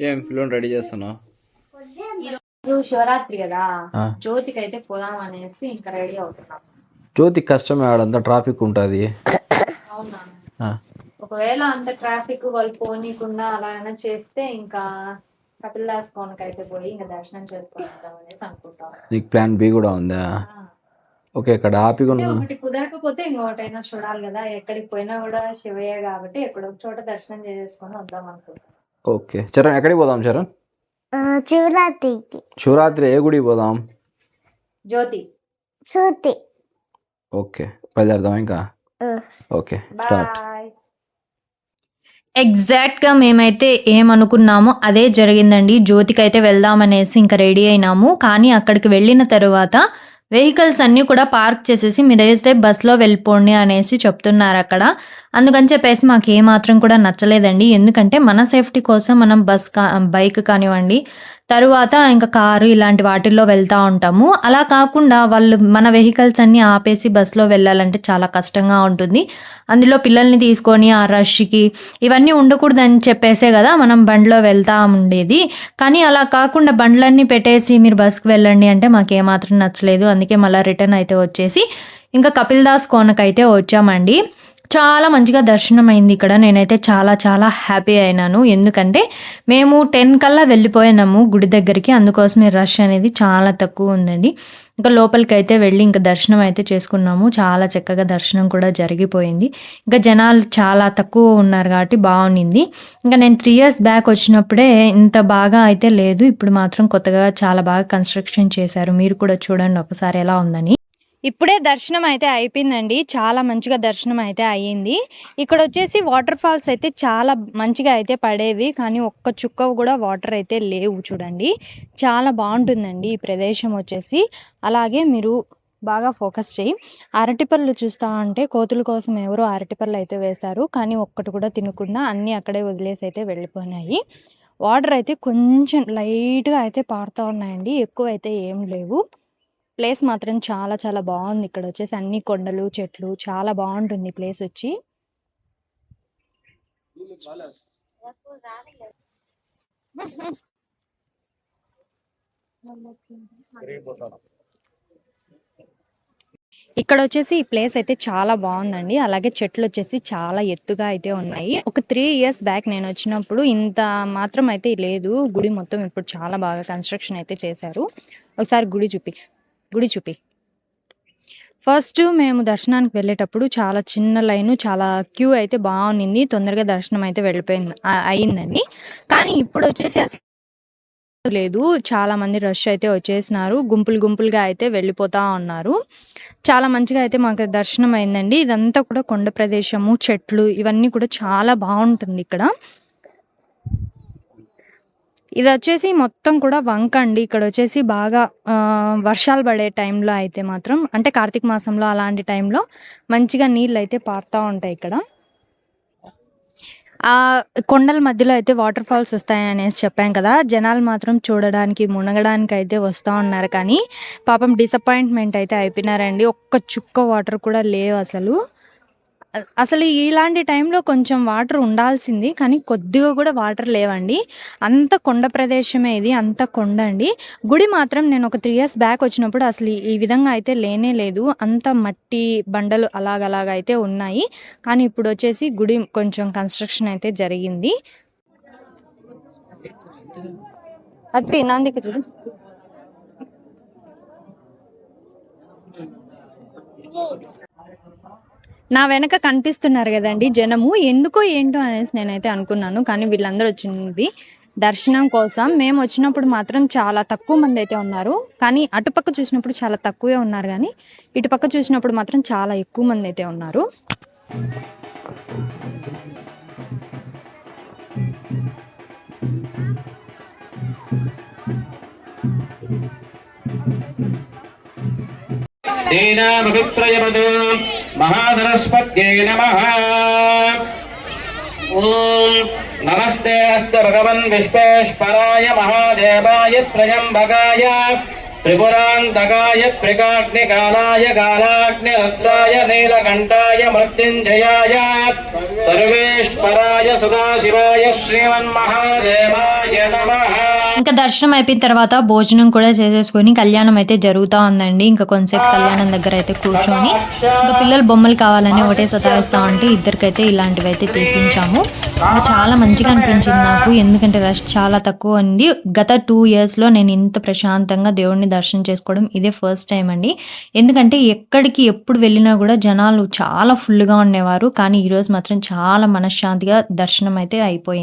ఏం పిల్లని రెడీ చేస్తున్నావు? ఈరోజు శివరాత్రి కదా. ఆ. జ్యోతికి అయితే పోదాం అనేసి ఇంకా రెడీ అవుతున్నాం. జ్యోతి కష్టమే ఆడంతా ట్రాఫిక్ ఉంటుంది. అవునా? ఒకవేళ అంత ట్రాఫిక్ వాళ్ళు పోనీకుండా అలా అయినా చేస్తే ఇంకా కపిల్ దాస్ కోనకి అయితే పోయి ఇంకా దర్శనం చేసుకుంటాం అనేసి అనుకుంటాం. నీకు ప్లాన్ బి కూడా ఉందా? ఆ. ఓకే ఇక్కడ ఆపిగా అంటే ఒకటి కుదరకపోతే ఇంకొకటైనా చూడాలి కదా. ఎక్కడికి పోయినా కూడా శివయ్య కాబట్టి ఎక్కడో ఒక చోట దర్శనం చేసుకొని వద్దాం అనుకుంటాం. ఓకే. చరణ్ ఎక్కడికి పోదాం చరణ్? శివరాత్రికి. శివరాత్రి ఏ గుడికి పోదాం? జ్యోతి. శృతి ఓకే. బయలుదేరదాం ఇంకా. ఓకే. స్టార్ట్. ఎగ్జాక్ట్గా మేమైతే ఏమనుకున్నామో అదే జరిగిందండి. జ్యోతికి అయితే వెళ్దామనేసి ఇంకా రెడీ అయినాము. కానీ అక్కడికి వెళ్ళిన తర్వాత వెహికల్స్ అన్నీ కూడా పార్క్ చేసేసి మీరైతే బస్లో వెళ్ళిపోండి అనేసి చెప్తున్నారు అక్కడ. అందుకని చెప్పేసి మాకు ఏమాత్రం కూడా నచ్చలేదండి. ఎందుకంటే మన సేఫ్టీ కోసం మనం బస్ కా బైక్ కానివ్వండి తరువాత ఇంకా కారు ఇలాంటి వాటిల్లో వెళ్తూ ఉంటాము. అలా కాకుండా వాళ్ళు మన వెహికల్స్ అన్నీ ఆపేసి బస్సులో వెళ్ళాలంటే చాలా కష్టంగా ఉంటుంది. అందులో పిల్లల్ని తీసుకొని ఆ రష్కి ఇవన్నీ ఉండకూడదని చెప్పేసే కదా మనం బండిలో వెళ్తా ఉండేది. కానీ అలా కాకుండా బండ్లన్నీ పెట్టేసి మీరు బస్కి వెళ్ళండి అంటే మాకు ఏమాత్రం నచ్చలేదు. అందుకే మళ్ళీ రిటర్న్ అయితే వచ్చేసి ఇంకా కపిల్ దాస్ కోనకైతే వచ్చామండి. చాలా మంచిగా దర్శనం అయింది ఇక్కడ. నేనైతే చాలా చాలా హ్యాపీ అయినాను. ఎందుకంటే మేము టెన్ కల్లా వెళ్ళిపోయినాము గుడి దగ్గరికి. అందుకోసమే రష్ అనేది చాలా తక్కువ ఉందండి. ఇంకా లోపలికి అయితే వెళ్ళి ఇంకా దర్శనం అయితే చేసుకున్నాము. చాలా చక్కగా దర్శనం కూడా జరిగిపోయింది. ఇంకా జనాలు చాలా తక్కువ ఉన్నారు కాబట్టి బాగుండింది. ఇంకా నేను త్రీ ఇయర్స్ బ్యాక్ వచ్చినప్పుడే ఇంత బాగా అయితే లేదు. ఇప్పుడు మాత్రం కొత్తగా చాలా బాగా కన్స్ట్రక్షన్ చేశారు. మీరు కూడా చూడండి ఒకసారి ఎలా ఉందని. ఇప్పుడే దర్శనం అయితే అయిపోయిందండి. చాలా మంచిగా దర్శనం అయితే అయ్యింది. ఇక్కడ వచ్చేసి వాటర్ ఫాల్స్ అయితే చాలా మంచిగా అయితే పడేవి. కానీ ఒక్క చుక్క కూడా వాటర్ అయితే లేవు చూడండి. చాలా బాగుంటుందండి ఈ ప్రదేశం వచ్చేసి. అలాగే మీరు బాగా ఫోకస్ చేయి. అరటిపళ్ళు చూస్తా అంటే కోతుల కోసం ఎవరో అరటిపళ్ళు అయితే వేశారు. కానీ ఒక్కటి కూడా తినకుండా అన్నీ అక్కడే వదిలేసి అయితే వెళ్ళిపోయినాయి. వాటర్ అయితే కొంచెం లైట్గా అయితే పారుతూ ఉన్నాయండి. ఎక్కువ అయితే ఏం లేవు. ప్లేస్ మాత్రం చాలా చాలా బాగుంది. ఇక్కడ వచ్చేసి అన్ని కొండలు చెట్లు చాలా బాగుంటుంది ప్లేస్ వచ్చి. ఇక్కడ వచ్చేసి ఈ ప్లేస్ అయితే చాలా బాగుందండి. అలాగే చెట్లు వచ్చేసి చాలా ఎత్తుగా అయితే ఉన్నాయి. ఒక త్రీ ఇయర్స్ బ్యాక్ నేను వచ్చినప్పుడు ఇంత మాత్రం అయితే లేదు. గుడి మొత్తం ఇప్పుడు చాలా బాగా కన్స్ట్రక్షన్ అయితే చేశారు. ఒకసారి గుడి చూపి. గుడి చూపి. ఫస్ట్ మేము దర్శనానికి వెళ్ళేటప్పుడు చాలా చిన్న లైన్ చాలా క్యూ అయితే బాగుంది తొందరగా దర్శనం అయితే వెళ్ళిపోయింది అయిందండి. కానీ ఇప్పుడు వచ్చేసి అసలు లేదు. చాలా మంది రష్ అయితే వచ్చేసినారు. గుంపులు గుంపులుగా అయితే వెళ్ళిపోతా ఉన్నారు. చాలా మంచిగా అయితే మాకు దర్శనం అయిందండి. ఇదంతా కూడా కొండ ప్రదేశము చెట్లు ఇవన్నీ కూడా చాలా బాగుంటుంది ఇక్కడ. ఇది వచ్చేసి మొత్తం కూడా వంక అండి. ఇక్కడ వచ్చేసి బాగా వర్షాలు పడే టైంలో అయితే మాత్రం అంటే కార్తీక మాసంలో అలాంటి టైంలో మంచిగా నీళ్ళు అయితే పారుతూ ఉంటాయి ఇక్కడ. ఆ కొండల మధ్యలో అయితే వాటర్ ఫాల్స్ వస్తాయి అనేసి చెప్పాం కదా. జనాలు మాత్రం చూడడానికి మునగడానికి అయితే వస్తూ ఉన్నారు. కానీ పాపం డిసప్పాయింట్మెంట్ అయితే అయిపోయినారండి. ఒక్క చుక్క వాటర్ కూడా లేవు అసలు. అసలు ఇలాంటి టైంలో కొంచెం వాటర్ ఉండాల్సింది కానీ కొద్దిగా కూడా వాటర్ లేవండి. అంత కొండ ప్రదేశమే ఇది అంత కొండ అండి. గుడి మాత్రం నేను ఒక త్రీ ఇయర్స్ బ్యాక్ వచ్చినప్పుడు అసలు ఈ- విధంగా అయితే లేనే లేదు. అంత మట్టి బండలు అలాగలాగా అయితే ఉన్నాయి. కానీ ఇప్పుడు వచ్చేసి గుడి కొంచెం కన్స్ట్రక్షన్ అయితే జరిగింది. అది నాందికి చూడు. నా వెనక కనిపిస్తున్నారు కదండి జనము. ఎందుకో ఏంటో అనేసి నేనైతే అనుకున్నాను కానీ వీళ్ళందరూ వచ్చింది దర్శనం కోసం. మేము వచ్చినప్పుడు మాత్రం చాలా తక్కువ మంది అయితే ఉన్నారు కానీ అటుపక్క చూసినప్పుడు చాలా తక్కువే ఉన్నారు కానీ ఇటుపక్క చూసినప్పుడు మాత్రం చాలా ఎక్కువ మంది అయితే ఉన్నారు. దేనా మహాసరస్వత్యై నమ. ఓం నమస్తే అస్తు భగవన్ విశ్వేశ్వరాయ మహాదేవాయ త్రయంబగాయ త్రిపురాంతకాయ త్రికాగ్నికాలాయ కాలాగ్నిరత్రాయ నీలకంఠాయ మృత్యుంజయాయ సర్వేశ్వరాయ సదాశివాయ శ్రీమన్మహాదేవాయ నమః. ఇంకా దర్శనం అయిపోయిన తర్వాత భోజనం కూడా చేసేసుకొని కళ్యాణం అయితే జరుగుతూ ఉందండి. ఇంకా కొంతసేపు కళ్యాణం దగ్గర అయితే కూర్చొని ఇంకా పిల్లలు బొమ్మలు కావాలని ఒకటే సతాయిస్తా ఉంటే ఇద్దరికైతే ఇలాంటివి అయితే తీసించాము. ఇంకా చాలా మంచిగా అనిపించింది నాకు. ఎందుకంటే రష్ చాలా తక్కువ ఉంది. గత టూ ఇయర్స్లో నేను ఇంత ప్రశాంతంగా దేవుడిని దర్శనం చేసుకోవడం ఇదే ఫస్ట్ టైం అండి. ఎందుకంటే ఎక్కడికి ఎప్పుడు వెళ్ళినా కూడా జనాలు చాలా ఫుల్గా ఉండేవారు. కానీ ఈరోజు మాత్రం చాలా మనశ్శాంతిగా దర్శనం అయితే అయిపోయింది.